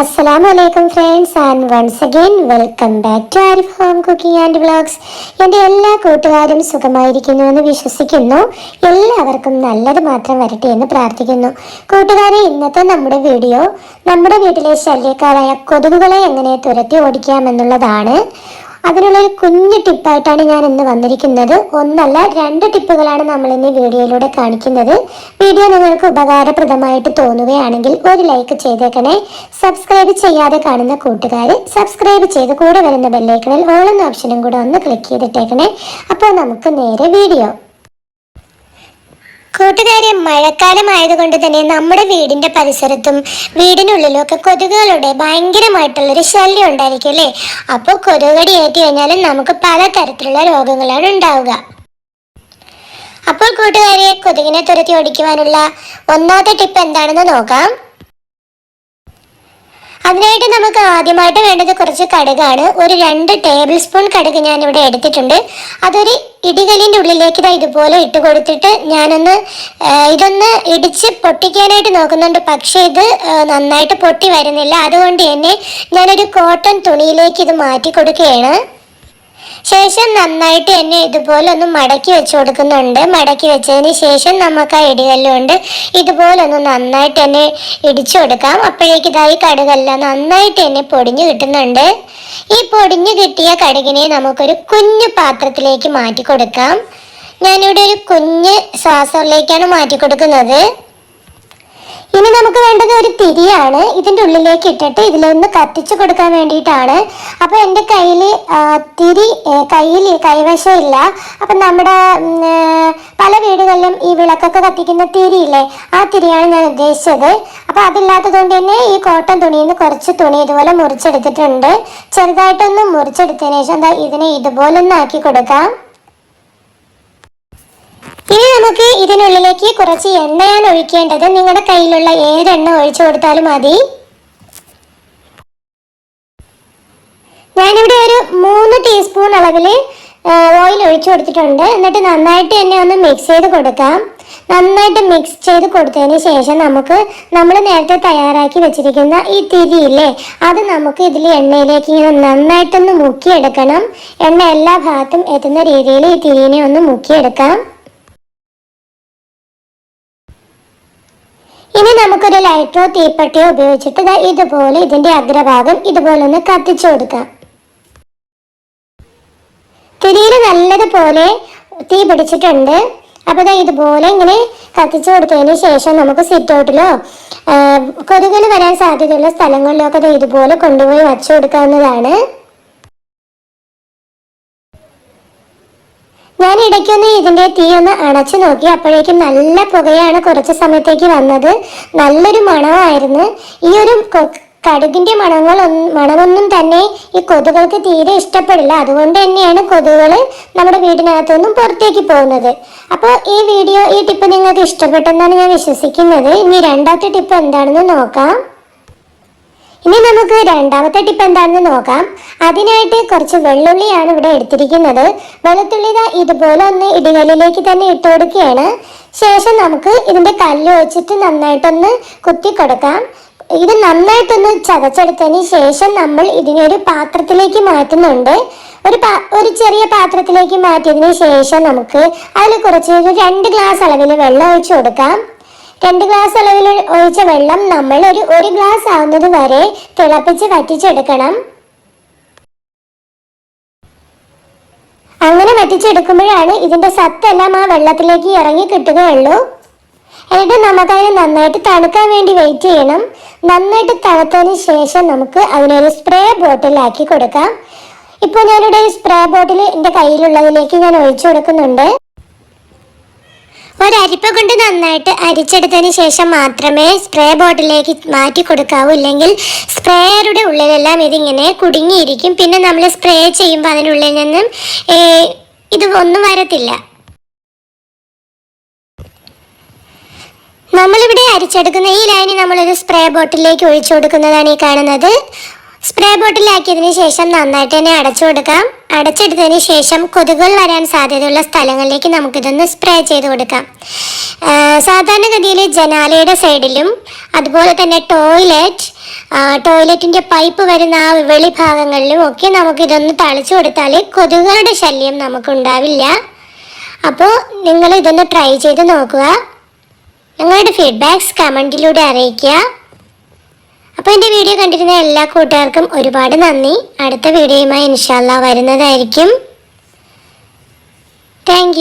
അസ്സലാമു അലൈക്കും friends and once again welcome back to Arif home cooking and vlogs എന്റെ എല്ലാ കൂട്ടുകാരും സുഖമായിരിക്കുന്നു എന്ന് വിശ്വസിക്കുന്നു. എല്ലാവർക്കും നല്ലത് മാത്രം വരട്ടെ എന്ന് പ്രാർത്ഥിക്കുന്നു. കൂട്ടുകാരെ ഇന്നത്തെ നമ്മുടെ വീഡിയോ നമ്മുടെ വീട്ടിലെ ശല്യക്കാരായ കൊതുകുകളെ എങ്ങനെ തുരത്തി ഓടിക്കാമെന്നുള്ളതാണ്. അതിനുള്ള ഒരു കുഞ്ഞു ടിപ്പായിട്ടാണ് ഞാൻ ഇന്ന് വന്നിരിക്കുന്നത്. ഒന്നല്ല രണ്ട് ടിപ്പുകളാണ് നമ്മൾ ഇന്ന് വീഡിയോയിലൂടെ കാണിക്കുന്നത്. വീഡിയോ നിങ്ങൾക്ക് ഉപകാരപ്രദമായിട്ട് തോന്നുകയാണെങ്കിൽ ഒരു ലൈക്ക് ചെയ്തേക്കണേ. സബ്സ്ക്രൈബ് ചെയ്യാതെ കാണുന്ന കൂട്ടുകാർ സബ്സ്ക്രൈബ് ചെയ്ത് കൂടെ വരുന്ന ബെല്ലൈക്കണിൽ ഓൾ എന്ന ഓപ്ഷനും കൂടെ ഒന്ന് ക്ലിക്ക് ചെയ്തിട്ടേക്കണേ. അപ്പോൾ നമുക്ക് നേരെ വീഡിയോ കൂട്ടുകാരെ മഴക്കാലം ആയതുകൊണ്ട് തന്നെ നമ്മുടെ വീടിന്റെ പരിസരത്തും വീടിനുള്ളിലും ഒക്കെ കൊതുകുകളുടെ ഭയങ്കരമായിട്ടുള്ളൊരു ശല്യം ഉണ്ടായിരിക്കും അല്ലേ? അപ്പോൾ കൊതുകടി ഏറ്റു കഴിഞ്ഞാലും നമുക്ക് പലതരത്തിലുള്ള രോഗങ്ങളാണ് ഉണ്ടാവുക. അപ്പോൾ കൂട്ടുകാരെ കൊതുകിനെ തുരത്തി ഓടിക്കുവാനുള്ള ഒന്നാമത്തെ ടിപ്പ് എന്താണെന്ന് നോക്കാം. അതിനായിട്ട് നമുക്ക് ആദ്യമായിട്ട് വേണ്ടത് കുറച്ച് കടുകാണ്. ഒരു രണ്ട് ടേബിൾ സ്പൂൺ കടുക് ഞാൻ ഇവിടെ എടുത്തിട്ടുണ്ട്. അതൊരു ഇടികല്ലിന്റെ ഉള്ളിലേക്ക് ഇതാ ഇതുപോലെ ഇട്ട് കൊടുത്തിട്ട് ഞാനൊന്ന് ഇതൊന്ന് ഇടിച്ച് പൊട്ടിക്കാനായിട്ട് നോക്കുന്നുണ്ട്. പക്ഷേ ഇത് നന്നായിട്ട് പൊട്ടി വരുന്നില്ല. അതുകൊണ്ട് തന്നെ ഞാനൊരു കോട്ടൺ തുണിയിലേക്ക് ഇത് മാറ്റി കൊടുക്കുകയാണ്. ശേഷം നന്നായിട്ട് തന്നെ ഇതുപോലെ ഒന്ന് മടക്കി വെച്ച് കൊടുക്കുന്നുണ്ട്. മടക്കി വെച്ചതിന് ശേഷം നമുക്ക് ആ ഇടികല്ലുകൊണ്ട് ഇതുപോലെ ഒന്ന് നന്നായിട്ട് തന്നെ ഇടിച്ചു കൊടുക്കാം. അപ്പോഴേക്ക് ഇതായി കടുകെല്ലാം നന്നായിട്ട് തന്നെ പൊടിഞ്ഞു കിട്ടുന്നുണ്ട്. ഈ പൊടിഞ്ഞു കിട്ടിയ കടുകിനെ നമുക്കൊരു കുഞ്ഞു പാത്രത്തിലേക്ക് മാറ്റി കൊടുക്കാം. ഞാനിവിടെ ഒരു കുഞ്ഞ് സാസറിലേക്കാണ് മാറ്റി കൊടുക്കുന്നത്. ഇനി നമുക്ക് വേണ്ടത് ഒരു തിരിയാണ് ഇതിന്റെ ഉള്ളിലേക്ക് ഇട്ടിട്ട് ഇതിലൊന്ന് കത്തിച്ചു കൊടുക്കാൻ വേണ്ടിയിട്ടാണ്. അപ്പോൾ എന്റെ കയ്യിൽ തിരി കയ്യിൽ കൈവശം ഇല്ല അപ്പം നമ്മുടെ പല വീടുകളിലും ഈ വിളക്കൊക്കെ കത്തിക്കുന്ന തിരിയില്ലേ ആ തിരിയാണ് ഞാൻ ഉദ്ദേശിച്ചത്. അപ്പോൾ അതില്ലാത്തത് കൊണ്ട് തന്നെ ഈ കോട്ടൺ തുണിയിൽ നിന്ന് കുറച്ച് തുണി ഇതുപോലെ മുറിച്ചെടുത്തിട്ടുണ്ട്. ചെറുതായിട്ടൊന്ന് മുറിച്ചെടുത്തതിന് ശേഷം എന്താ ഇതിനെ ഇതുപോലെ ഒന്ന് ആക്കി കൊടുക്കാം. ഇനി നമുക്ക് ഇതിനുള്ളിലേക്ക് കുറച്ച് എണ്ണയാണ് ഒഴിക്കേണ്ടത്. നിങ്ങളുടെ കയ്യിലുള്ള ഏതെണ്ണ ഒഴിച്ചു കൊടുത്താലും മതി. ഞാനിവിടെ ഒരു മൂന്ന് ടീസ്പൂൺ അളവിൽ ഓയിൽ ഒഴിച്ചു കൊടുത്തിട്ടുണ്ട്. എന്നിട്ട് നന്നായിട്ട് തന്നെ ഒന്ന് മിക്സ് ചെയ്ത് കൊടുക്കാം. നന്നായിട്ട് മിക്സ് ചെയ്ത് കൊടുത്തതിന് ശേഷം നമുക്ക് നമ്മൾ നേരത്തെ തയ്യാറാക്കി വെച്ചിരിക്കുന്ന ഈ തിരിയില്ലേ അത് നമുക്ക് ഇതിൽ എണ്ണയിലേക്ക് ഇങ്ങനെ നന്നായിട്ടൊന്ന് മുക്കിയെടുക്കണം. എണ്ണ എല്ലാ ഭാഗത്തും എത്തുന്ന രീതിയിൽ ഈ തിരിനെ ഒന്ന് മുക്കിയെടുക്കാം. ഇനി നമുക്കൊരു ലൈറ്റോ തീപ്പെട്ടിയോ ഉപയോഗിച്ചിട്ട് ഇതുപോലെ ഇതിന്റെ അഗ്രഭാഗം ഇതുപോലെ ഒന്ന് കത്തിച്ചു കൊടുക്കാം. തിരിയിൽ നല്ലതുപോലെ തീ പിടിച്ചിട്ടുണ്ട്. അപ്പോൾ ദാ ഇതുപോലെ ഇങ്ങനെ കത്തിച്ചു കൊടുത്തതിന് ശേഷം നമുക്ക് സിറ്റ് ഔട്ടിലോ കൊതുകൽ വരാൻ സാധ്യതയുള്ള സ്ഥലങ്ങളിലോ ഒക്കെ ഇതുപോലെ കൊണ്ടുപോയി വച്ചു കൊടുക്കാവുന്നതാണ്. ഞാൻ ഇടയ്ക്കൊന്ന് ഇതിന്റെ തീ ഒന്ന് അണച്ചു നോക്കി. അപ്പോഴേക്കും നല്ല പുകയാണ് കുറച്ച് സമയത്തേക്ക് വന്നത്. നല്ലൊരു മണമായിരുന്നു. ഈ ഒരു കടുകിന്റെ മണങ്ങൾ മണമൊന്നും തന്നെ ഈ കൊതുകൾക്ക് തീരെ ഇഷ്ടപ്പെടില്ല. അതുകൊണ്ട് തന്നെയാണ് കൊതുകുകൾ നമ്മുടെ വീടിനകത്തുനിന്നും പുറത്തേക്ക് പോകുന്നത്. അപ്പോൾ ഈ വീഡിയോ ഈ ടിപ്പ് നിങ്ങൾക്ക് ഇഷ്ടപ്പെട്ടെന്നാണ് ഞാൻ വിശ്വസിക്കുന്നത്. ഇനി രണ്ടാമത്തെ ടിപ്പ് എന്താണെന്ന് നോക്കാം. ഇനി നമുക്ക് രണ്ടാമത്തെ ടിപ്പ് എന്താണെന്ന് നോക്കാം. അതിനായിട്ട് കുറച്ച് വെള്ളുള്ളിയാണ് ഇവിടെ എടുത്തിരിക്കുന്നത്. വെളുത്തുള്ളി ഇതുപോലെ ഒന്ന് ഇടികലിലേക്ക് തന്നെ ഇട്ട് കൊടുക്കുകയാണ്. ശേഷം നമുക്ക് ഇതിന്റെ കല്ല് വെച്ചിട്ട് നന്നായിട്ടൊന്ന് കുത്തി കൊടുക്കാം. ഇത് നന്നായിട്ടൊന്ന് ചതച്ചെടുത്തതിന് ശേഷം നമ്മൾ ഇതിനെ ഒരു പാത്രത്തിലേക്ക് മാറ്റുന്നുണ്ട്. ഒരു ഒരു ചെറിയ പാത്രത്തിലേക്ക് മാറ്റിയതിന് ശേഷം നമുക്ക് അതിൽ കുറച്ച് രണ്ട് ഗ്ലാസ് അളവിൽ വെള്ളം ഒഴിച്ചു കൊടുക്കാം. രണ്ട് ഗ്ലാസ് അളവിൽ ഒഴിച്ച വെള്ളം നമ്മൾ ഒരു ഒരു ഗ്ലാസ് ആവുന്നത് വരെ തിളപ്പിച്ച് വറ്റിച്ചെടുക്കണം. അങ്ങനെ വറ്റിച്ചെടുക്കുമ്പോഴാണ് ഇതിന്റെ സത്തെല്ലാം ആ വെള്ളത്തിലേക്ക് ഇറങ്ങി കിട്ടുകയുള്ളൂ. എന്നിട്ട് നമുക്കതിനെ നന്നായിട്ട് തണുക്കാൻ വേണ്ടി വെയിറ്റ് ചെയ്യണം. നന്നായിട്ട് തണുത്തതിന് ശേഷം നമുക്ക് അതിനൊരു സ്പ്രേ ബോട്ടിലാക്കി കൊടുക്കാം. ഇപ്പോൾ ഞാനിവിടെ ഒരു സ്പ്രേ ബോട്ടിൽ എന്റെ കയ്യിലുള്ളതിലേക്ക് ഞാൻ ഒഴിച്ചു കൊടുക്കുന്നുണ്ട്. ഒരരിപ്പ കൊണ്ട് നന്നായിട്ട് അരിച്ചെടുത്തതിന് ശേഷം മാത്രമേ സ്പ്രേ ബോട്ടിലേക്ക് മാറ്റി കൊടുക്കാവൂ. ഇല്ലെങ്കിൽ സ്പ്രേയറുടെ ഉള്ളിലെല്ലാം ഇതിങ്ങനെ കുടുങ്ങിയിരിക്കും. പിന്നെ നമ്മൾ സ്പ്രേ ചെയ്യുമ്പോൾ അതിനുള്ളിൽ നിന്നും ഇത് ഒന്നും വരത്തില്ല. നമ്മളിവിടെ അരിച്ചെടുക്കുന്ന ഈ ലൈനി നമ്മളൊരു സ്പ്രേ ബോട്ടിലേക്ക് ഒഴിച്ചു കൊടുക്കുന്നതാണ് ഈ കാണുന്നത്. സ്പ്രേ ബോട്ടിലാക്കിയതിന് ശേഷം നന്നായിട്ട് തന്നെ അടച്ചു കൊടുക്കാം. അടച്ചെടുത്തതിന് ശേഷം കൊതുകുകൾ വരാൻ സാധ്യതയുള്ള സ്ഥലങ്ങളിലേക്ക് നമുക്കിതൊന്ന് സ്പ്രേ ചെയ്ത് കൊടുക്കാം. സാധാരണഗതിയിൽ ജനാലയുടെ സൈഡിലും അതുപോലെ തന്നെ ടോയ്ലറ്റ് ടോയ്ലറ്റിന്റെ പൈപ്പ് വരുന്ന ആ വെളി ഭാഗങ്ങളിലും ഒക്കെ നമുക്കിതൊന്ന് തളിച്ചു കൊടുത്താൽ കൊതുകുകളുടെ ശല്യം നമുക്കുണ്ടാവില്ല. അപ്പോൾ നിങ്ങൾ ഇതൊന്ന് ട്രൈ ചെയ്ത് നോക്കുക. നിങ്ങളുടെ ഫീഡ്ബാക്ക്സ് കമന്റിലൂടെ അറിയിക്കുക. അപ്പോൾ എന്റെ വീഡിയോ കണ്ടിരുന്ന എല്ലാ കൂട്ടുകാർക്കും ഒരുപാട് നന്ദി. അടുത്ത വീഡിയോയുമായി ഇൻഷാല്ല വരുന്നതായിരിക്കും. താങ്ക്